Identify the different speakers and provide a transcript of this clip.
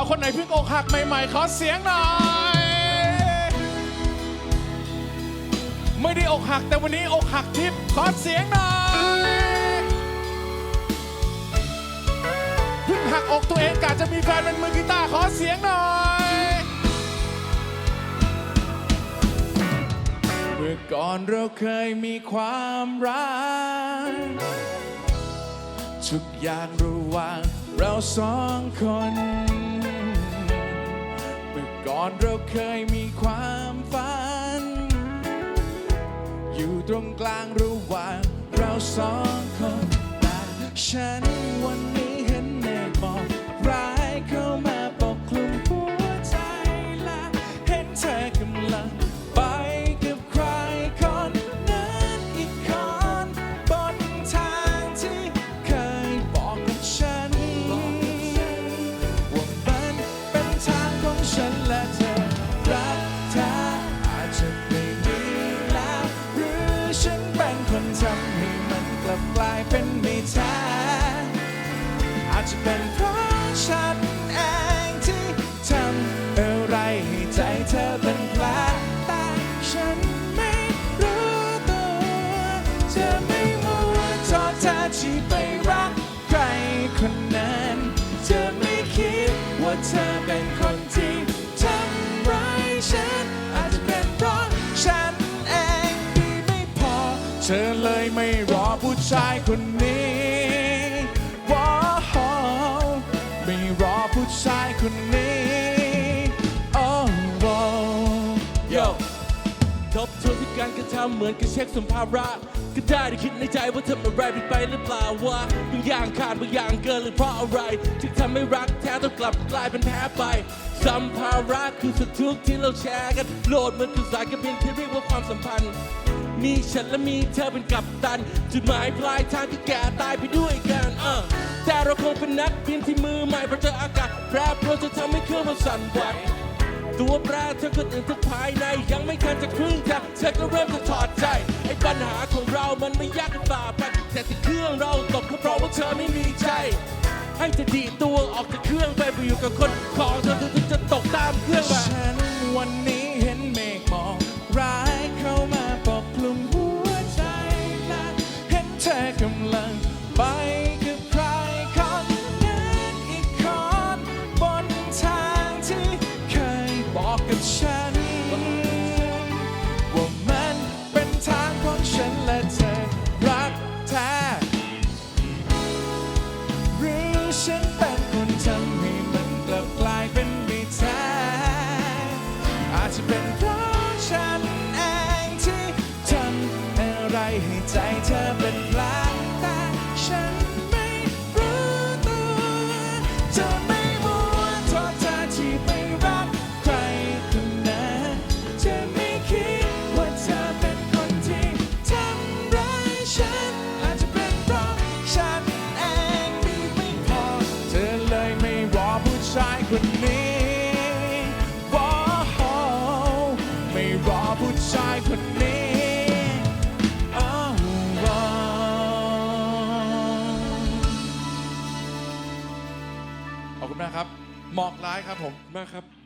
Speaker 1: าวๆคนไหนเพิ่งอกหักใหม่ๆขอเสียงหน่อย ไม่ได้อกหักแต่วันนี้อกหักทิพย์ขอเสียงหน่อยเพิ่งหักอกตัวเองกะจะมีแฟนเป็นมือกีตาร์ขอเสียงหน่อยเมื่อก่อนเราเคยมีความรักทุกอย่างระหว่างเราสองคน อก่อนเราเคยมีความฝัน อยู่ตรงกลางระหว่างเราสองคนแต่ฉันวันนี้เห็น นทำให้มันกลับกลายเป็นไม่แท้อาจจะเป็นเพราะฉันเองที่ทำอะไรให้ใจเธอเป็นแผลแต่ฉันไม่รู้ตัวจะไม่มัวทอเธอที่ไปรักใครคนนั้นจะไม่คิดว่าเธอเป็น เธอเลยไม่รอผู้ชายคนนี้ว้าวไม่รอผู้ชายคนนี้โอ้โห
Speaker 2: โยทบทวนที่การกระทำเหมือนกับเช็คสัมภาระก็ได้แต่คิดในใจว่าทำอะไรผิดไปหรือเปล่าวะบางอย่างขาดบางอย่างเกินหรือเพราะอะไรถึงทำให้รักแท้ต้องกลับกลายเป็นแพ้ไปสัมภาระคือสุดทุกข์ที่เราแชร์กันโหลดมันคือสายการบินที่เรียกว่าความสัมพันธ์ มีฉันและมีเธอเป็นกัปตัน จุดหมายปลายทางที่แก่ตายไปด้วยกันเออแต่เราคงเป็นนักบินที่มือใหม่เพราะเจออากาศแปรปรวนจะทำให้เครื่องเราสั่นไหวตัวแปรเธอคนอื่นทั้งภายในยังไม่ทันจะครึ่งทางเธอก็เริ่มจะถอดใจไอ้ปัญหาของเรามันไม่ยากกันฝ่าไปแต่ที่เครื่องเราตกก็เพราะว่าเธอไม่มีใจ ให้เธอดีตัวออกจากเครื่องไปไปอยู่กับคนของเธอเธอจะตกตามเครื่องมา
Speaker 1: ฉัน ว่ามันเป็นทางของฉันและเธอรักแท้หรือฉันเป็นคนทำให้มันกลับกลายเป็นไม่แท้อาจจะเป็นเพราะฉันเองที่ทำอะไรให้ใจเธอ ผู้ชายคนนี้อ้าวว้าวขอบคุณมากครับ หมอกร้ายครับผม
Speaker 2: มากครับ